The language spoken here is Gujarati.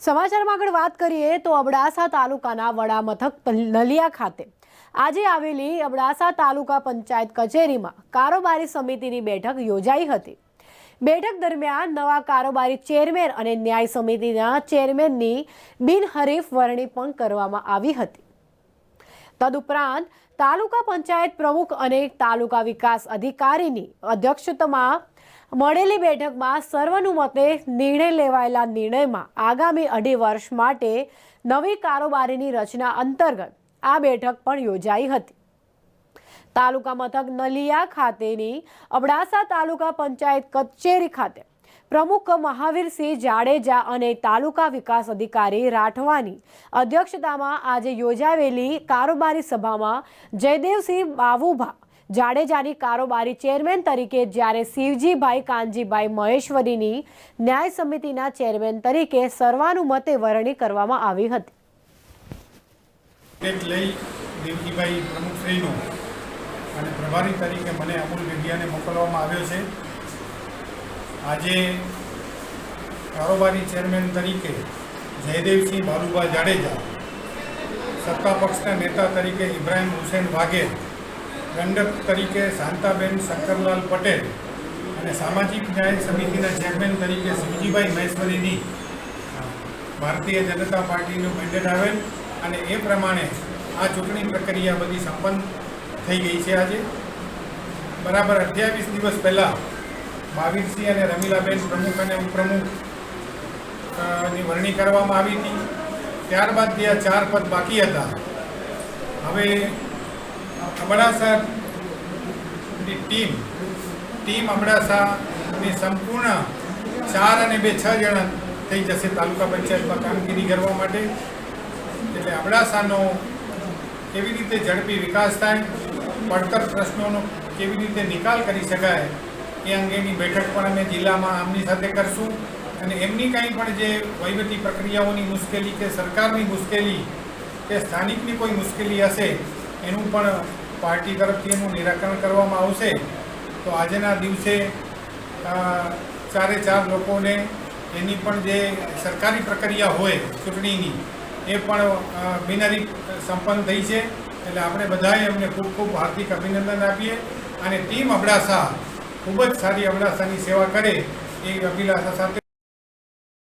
સમાચારમાં આગળ વાત કરીએ તો અબડાસા તાલુકાના વડા મથક નલિયા ખાતે આજે આવેલી અબડાસા તાલુકા પંચાયત કચેરીમાં કારોબારી સમિતિની બેઠક યોજાઈ હતી. બેઠક દરમિયાન નવા કારોબારી ચેરમેન અને ન્યાય સમિતિના ચેરમેનની બિનહરીફ વરણી પણ કરવામાં આવી હતી. તદુપરાંત તાલુકા પંચાયત પ્રમુખ અને તાલુકા વિકાસ અધિકારીની અધ્યક્ષતામાં મળેલી બેઠકમાં સર્વાનુમતે નિર્ણય લેવાયેલા નિર્ણયમાં આગામી અઢી વર્ષ માટે નવી કારોબારીની રચના અંતર્ગત આ બેઠક પણ યોજાઈ હતી. તાલુકા મથક નલિયા ખાતેની અબડાસા તાલુકા પંચાયત કચેરી ખાતે પ્રમુખ મહાવીરસિંહ જાડેજા અને તાલુકા વિકાસ અધિકારી રાઠવાની અધ્યક્ષતામાં આજે યોજાવેલી કારોબારી સભામાં જયદેવસિંહ બાવુભા જાડેજાની કારોબારી ચેરમેન તરીકે જ્યારે શિવજીભાઈ કાનજીભાઈ મહેશ્વરીની ન્યાય સમિતિના ચેરમેન તરીકે સર્વાનુમતે વરણી કરવામાં આવી હતી. અને પ્રભારી તરીકે મને અમૂલ જગ્યાને મોકલવામાં આવ્યો છે. આજે કારોબારી ચેરમેન તરીકે જયદેવસિંહ બાલુભા જાડેજા સત્તા પક્ષના નેતા તરીકે ઇબ્રાહિમ હુસેન વાઘેર દંડક તરીકે શાંતાબેન શંકરલાલ પટેલ અને સામાજિક ન્યાય સમિતિના ચેરમેન તરીકે શિવજીભાઈ મહેશ્વરીની ભારતીય જનતા પાર્ટીનું મેન્ડેટ આવેલ અને એ પ્રમાણે આ ચૂંટણી પ્રક્રિયા બધી સંપન્ન થઈ ગઈ છે આજે. બરાબર અઠ્યાવીસ દિવસ પહેલાં મહાવીરસિંહ અને રમીલાબેન પ્રમુખ અને ઉપપ્રમુખની વરણી કરવામાં આવી હતી. ત્યારબાદ જે આ ચાર પદ બાકી હતા. હવે અબડાસાની ટીમ ટીમ અબડાસાની સંપૂર્ણ ચાર અને બે, છ જણા થઈ જશે તાલુકા પંચાયતમાં કામગીરી કરવા માટે. એટલે અબડાસાનો કેવી રીતે ઝડપી વિકાસ થાય, પડતર પ્રશ્નોનો કેવી રીતે નિકાલ કરી શકાય, એ અંગેની બેઠક પણ અમે જિલ્લામાં આમની સાથે કરશું. અને એમની કાંઈ પણ જે વહીવટી પ્રક્રિયાઓની મુશ્કેલી કે સરકારની મુશ્કેલી કે સ્થાનિકની કોઈ મુશ્કેલી હશે એનું પણ પાર્ટી તરફથી એનું નિરાકરણ કરવામાં આવશે. તો આજના દિવસે ચારે ચાર લોકોને એની પણ જે સરકારી પ્રક્રિયા હોય ચૂંટણીની એ પણ અ, સંપન્ન થઈ છે. એટલે આપણે બધાએ એમને ખૂબ ખૂબ હાર્દિક અભિનંદન આપીએ અને ટીમ અબડાસા ખૂબ જ સારી અબડાસાની સેવા કરે એ અભિલાષા સાથે